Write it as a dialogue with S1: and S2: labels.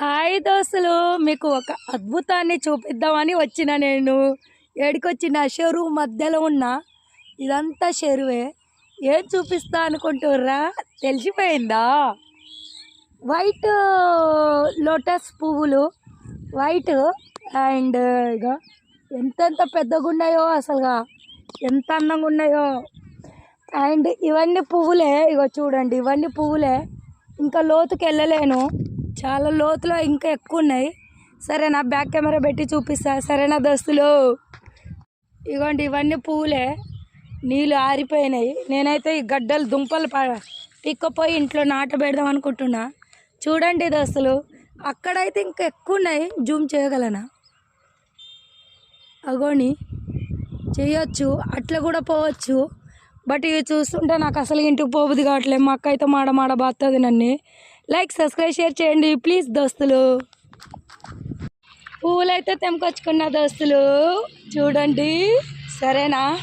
S1: Hi దోస్తులు మీకు ఒక అద్భుతాన్ని చూపిద్దామని వచ్చిన నేను. ఏడికొచ్చిన చెరువు మధ్యలో ఉన్న ఇదంతా చెరువే. ఏం చూపిస్తా అనుకుంటుర్రా? తెలిసిపోయిందా? వైట్ లోటస్ పువ్వులు వైట్ అండ్ ఇక ఎంతెంత పెద్దగా ఉన్నాయో అసలుగా ఎంత అందంగా ఉన్నాయో. అండ్ ఇవన్నీ పువ్వులే ఇగో చూడండి ఇవన్నీ పువ్వులే. ఇంకా లోతుకి వెళ్ళలేను చాలా లోతులో ఇంకా ఎక్కువ ఉన్నాయి. సరేనా బ్యాక్ కెమెరా పెట్టి చూపిస్తా. సరేనా దోస్తులు. ఇగోండి ఇవన్నీ పువ్వులే. నీళ్ళు ఆరిపోయినాయి. నేనైతే ఈ గడ్డలు దుంపలు ప- పిక్కపోయి ఇంట్లో నాట పెడదాం అనుకుంటున్నా. చూడండి దోస్తులు. అక్కడైతే ఇంకా ఎక్కువ ఉన్నాయి. జూమ్ చేయగలనా? అగోని చేయొచ్చు. అట్లా కూడా పోవచ్చు. బట్ ఇవి చూస్తుంటే నాకు అసలు ఇంటికి పోబుద్ది కావట్లేదు. మా అక్క అయితే మాడ మాడ బాస్తుంది నన్ను. లైక్ సబ్స్క్రైబ్ షేర్ చేయండి. ప్లీజ్ దోస్తులు. పువ్వులైతే తెంకొచ్చుకున్న దోస్తులు. చూడండి. సరేనా?